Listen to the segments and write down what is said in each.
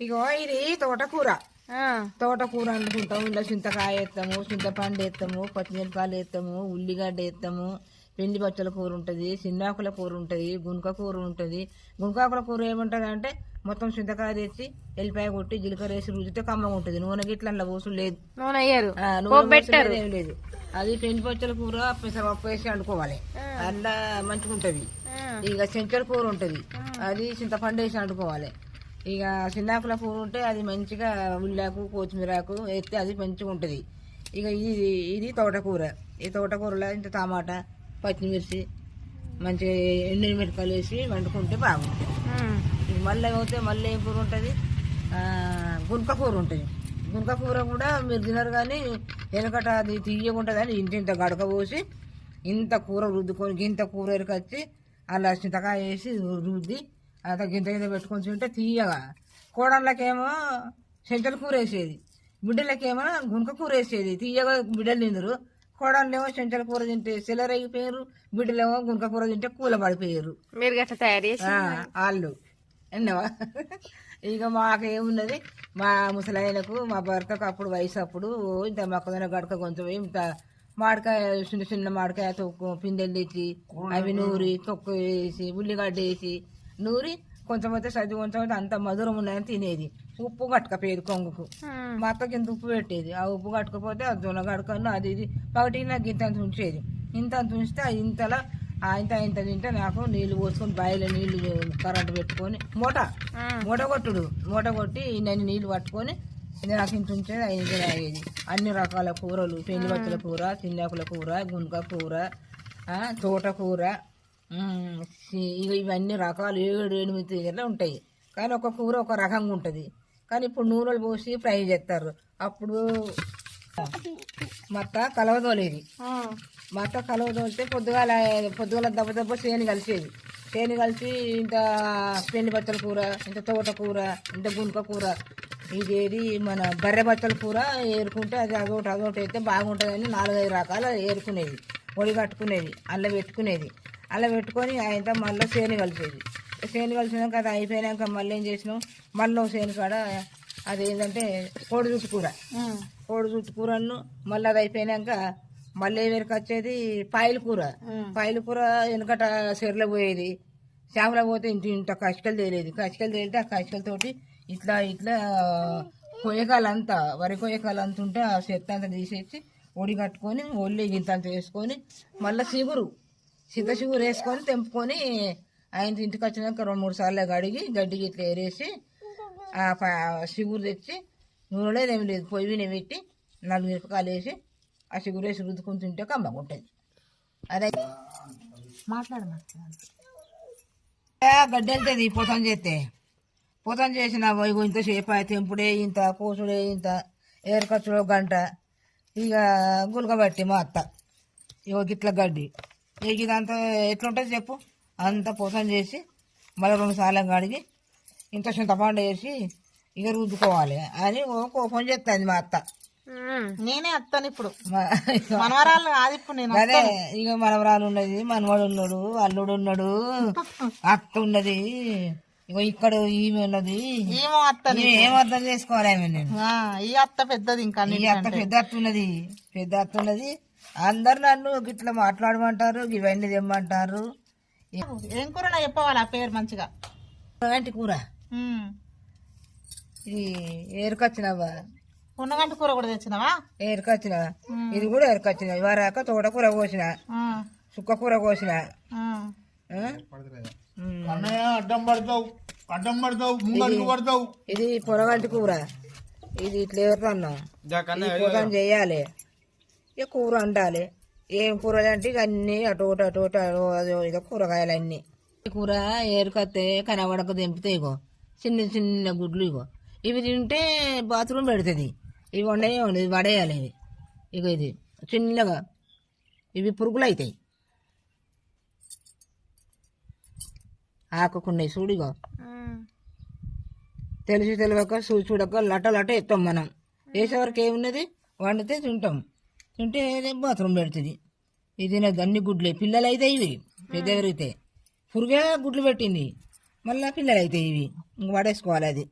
ఇగో ఇది తోటకూర. తోటకూర వండుకుంటాము ఇలా చింతకాయ వేస్తాము చింతపండు వేస్తాము పచ్చిమిరపకాయలు వేస్తాము ఉల్లిగడ్డ వేస్తాము పిండి పచ్చల కూర ఉంటుంది చిన్నాకుల కూర ఉంటుంది గుంక కూర ఉంటుంది. గుంకాకుల కూర ఏముంటుంది అంటే మొత్తం చింతకాయ తెచ్చి ఎల్లిపాయ కొట్టి జీలకర్ర వేసి రుచితే కమ్మగా ఉంటుంది. నూనె గిట్ల అందులో పోసు లేదు. నూనె ఏం లేదు. అది పిండి పచ్చల కూర పెసరపప్పు వేసి వండుకోవాలి అందులో మంచిగా ఉంటుంది ఇక చెంచల కూర ఉంటుంది. అది చింతపండు వేసి వండుకోవాలి ఇక చిన్నాకుల కూర ఉంటే అది మంచిగా ఉల్లాకు కొత్తిమీరాకు వేస్తే అది మంచిగా ఉంటుంది. ఇక ఇది ఇది తోటకూర. ఈ తోటకూరలో ఇంత టమాటా పచ్చిమిర్చి మంచిగా ఎండిన మిరపకాయలు వేసి వండుకుంటే బాగుంటుంది. మళ్ళీ పోతే మళ్ళీ ఏం కూర ఉంటుంది? గుంక కూర ఉంటుంది. గుంక కూర కూడా మీరు తినరు కానీ వెనకట అది తీయకుంటుంది అని ఇంత ఇంత గడక పోసి ఇంత కూర రుద్దుకొని ఇంత కూర ఎరకొచ్చి అలా చింతకాయ వేసి రుద్ది అంత గింత గింత పెట్టుకొని తింటే తీయగా. కోడళ్ళకేమో చెంచల కూర వేసేది బిడ్డలకేమో గుంక కూర వేసేది తీయగా బిడ్డలు తిందరు. కోడళ్ళేమో చెంచల కూర తింటే సిల్లరైపోయారు బిడ్డలేమో గుంక కూర తింటే కూల పడిపోయారు. మీరు గట్లా తయారు చేసి వాళ్ళు ఎన్నవా? ఇక మాకేమున్నది? మా ముసలాయనకు మా భర్తకు అప్పుడు వయసు అప్పుడు ఇంత మొక్కదన గడక కొంచెం ఇంత మామిడికాయ చిన్న చిన్న మామిడికాయ తొక్కు పిందెలు తెచ్చి అవి నూరి తొక్కు వేసి ఉల్లిగడ్డ వేసి నూరి కొంచెం అయితే సర్ది కొంచెం అయితే అంత మధురం ఉన్నాయని తినేది. ఉప్పు కట్టకపోయేది కొంగుకు. మా అత్తకి ఇంత ఉప్పు పెట్టేది. ఆ ఉప్పు కట్టకపోతే ఆ జొన్న గడకను అది ఇది. ఒకటి నాకు ఇంత ఉంచేది. ఇంత ఉంచితే ఇంతలా ఆ ఇంత ఇంత తింటే నాకు నీళ్ళు పోసుకొని బాయిలో నీళ్ళు కరెంట్ పెట్టుకొని మూట. మూట కొట్టుడు. మూట కొట్టి ఇన్ని నీళ్ళు పట్టుకొని నాకు ఇంత ఉంచేది ఐదు అయ్యేది అన్ని రకాల కూరలు పెళ్ళి బచ్చల కూర చిన్నాకుల కూర గుంక కూర తోటకూర ఇక ఇవన్నీ రకాలు ఏడు ఎనిమిది తీగలు ఉంటాయి. కానీ ఒక కూర ఒక రకంగా ఉంటుంది. కానీ ఇప్పుడు నూనెలు పోసి ఫ్రై చేస్తారు. అప్పుడు మత్త కలవదోలేది. ఉమ్, మా అత్త కలువ తోలితే పొద్దుగాల పొద్దుగాల దెబ్బ దెబ్బ చేను కలిసేది. చేను కలిసి ఇంత పెండి బచ్చల కూర ఇంత తోట కూర ఇంత గుంక కూర ఇదేది మన బర్రె బచ్చల కూర ఏరుకుంటే అది అదొకటి అదొకటి అయితే బాగుంటుందని నాలుగైదు రకాల ఏరుకునేది. ఒడి కట్టుకునేది అల్ల పెట్టుకునేది. అలా పెట్టుకొని ఆయన మళ్ళీ చేను కలిసేది. చేను కలిసినాక అది అయిపోయినాక మళ్ళీ ఏం చేసినాం? మళ్ళీ చేను కాడ అదేంటంటే కోడి జుట్టు కూర. కోడి జుట్టు కూరను మళ్ళీ అది అయిపోయినాక మళ్ళీ ఎవరికి వచ్చేది? పాయల కూర. పాయల కూర వెనకట చెరలో పోయేది. చేపల పోతే ఇంత ఇంత కసికలు తేలేది. కసికలు తేలితే ఆ కసికలతోటి ఇట్లా ఇట్లా కొయ్యకాలంతా వరి కొయ్యకాలంత ఉంటే ఆ చెత్త అంతా తీసేసి ఒడి కట్టుకొని ఒళ్ళు గింత అంత వేసుకొని మళ్ళీ చిగురు. చింత చిగురు వేసుకొని తెంపుకొని ఆయన ఇంటికి వచ్చినాక రెండు మూడు సార్లు కడిగి గడ్డికి ఇట్లా ఏరేసి ఆ చిగురు తెచ్చి నూనెలో ఏం లేదు పొయ్యి పెట్టి నాలుగు మిరపకాయలు వేసి ఆ చిగురు వేసి రుద్దుకొని తింటే కమ్మగా ఉంటుంది అదే గడ్డి వెళ్తుంది పోతం చేస్తే. పోతం చేసిన ఇగో ఇంత తెంపుడే ఇంత కోసుడే ఇంత ఏరకచ్చుడు గంట. ఇక గులకబట్టి మా అత్త. ఇగో గిట్ల గడ్డి. ఇక ఇదంతా ఎట్లుంటుంది చెప్పు. అంతా పోతం చేసి మళ్ళీ రెండు సార్లు కడిగి ఇంత చింతపండు వేసి ఇక రుద్దుకోవాలి. అని ఓ కోపం చేస్తుంది మా అత్త. నేనే వస్తాను ఇప్పుడు. మనవరాలు కాదు ఇప్పుడు నేను అదే ఇక మనవరాలు ఉన్నది మనవాడు ఉన్నాడు అల్లుడు ఉన్నాడు అత్త ఉన్నది ఇగో ఇక్కడ ఈమె ఉన్నది. ఏమో అత్తని ఈమె ఏం అర్థం చేసుకోవాలి ఆమె నేను? ఆ, ఈ అత్త పెద్దది ఇంకా ఈ అత్త పెద్ద అత్త ఉన్నది పెద్ద అత్త ఉన్నది అందరు నన్ను గిట్లా మాట్లాడమంటారు ఇవన్నీ తెమ్మంటారు. ఏం కూర చెప్పవాలి ఆ పేరు మంచిగా? ఎలాంటి కూర. ఇది ఏరుకొచ్చినవా? ఉన్నగంటి కూర కూడా తెచ్చినావా? ఏరుకొచ్చిన ఇది కూడా ఏరుకొచ్చిన. ఇవరాక తోటకూర కోసిన. ఆ, సుక్క కూర కోసిన. అడ్డం పడతావు. అడ్డం పడతావు. ముంగడికి పడతావు. ఇది పొరగంటి కూర. ఇది ఇట్లా ఇది పొలం చేయాలి. ఇక కూర వండాలి? ఏం కూరలు అంటే ఇక అన్నీ అటు ఒకటి అటు ఒకటి అటు అదో ఇదో కూరగాయలు అన్నీ. ఈ కూర ఏరుకొస్తే కనబడక దింపితే ఇగో చిన్న చిన్న గుడ్లు ఇగో. ఇవి తింటే బాత్రూమ్ పెడుతుంది. ఇవి వండనే ఉండదు ఇవి పడేయాలి ఇవి. ఇగో ఇది చిన్నగా. ఇవి పురుగులు అవుతాయి ఆకుకున్నాయి చూడిగో తెలిసి తెలియక చూ చూడక లట లట ఎత్తాం మనం. వేసేవరకు ఏమున్నది? వండితే తింటాం. తింటే బాత్రూమ్ పెడుతుంది. ఇది నాకు అన్ని గుడ్లే పిల్లలు అయితే ఇవి పెద్ద పెరిగితే పురుగే గుడ్లు పెట్టింది. మళ్ళీ పిల్లలు అయితే ఇవి. ఇంక పడేసుకోవాలి అది.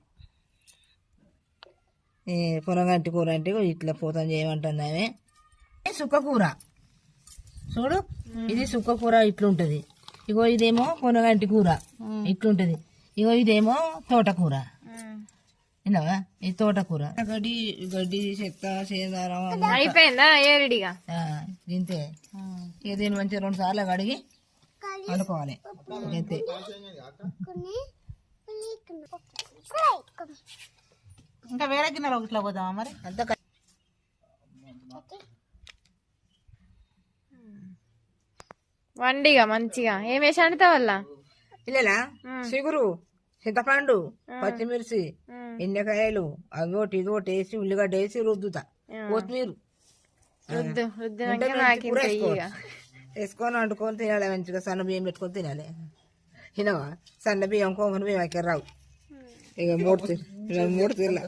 పొనగంటి కూర అంటే ఇట్లా పోతాం చేయమంటుంది ఆమె సుక్క కూర? చూడు ఇది సుక్క కూర ఇట్లుంటది. ఇగో ఇదేమో పొనగంటి కూర ఇట్లుంటది. ఇగో ఇదేమో తోటకూర విన్నావా ఇది తోటకూర గడ్డి గడ్డి చెత్త సేదారం అంతా. అయిపోయిందా ఏరిడిగా ఇంతే ఇక దీన్ని మంచిగా రెండు సార్లు కడిగి వండుకోవాలి ఇంతే ఇంకా వేరే గిన్నెలో ఇట్లా పోదామా మరి అంతా వండిగా మంచిగా ఏం వేసి వండుతావు వల్ల ఇల్లేలా చిగురు చింతపండు పచ్చిమిర్చి ఎండకాయలు అవి ఒకటి ఇది ఒకటి వేసి ఉల్లిగడ్డ వేసి రుద్దుతా. కొత్తిమీర. వేసుకొని వండుకొని తినాలి మంచిగా. సన్న బియ్యం పెట్టుకొని తినాలి. తినవా? సన్న బియ్యం కొంగన బియ్యం ఎక్కడ రావు. ఇక మూడు మూడు తీర్ల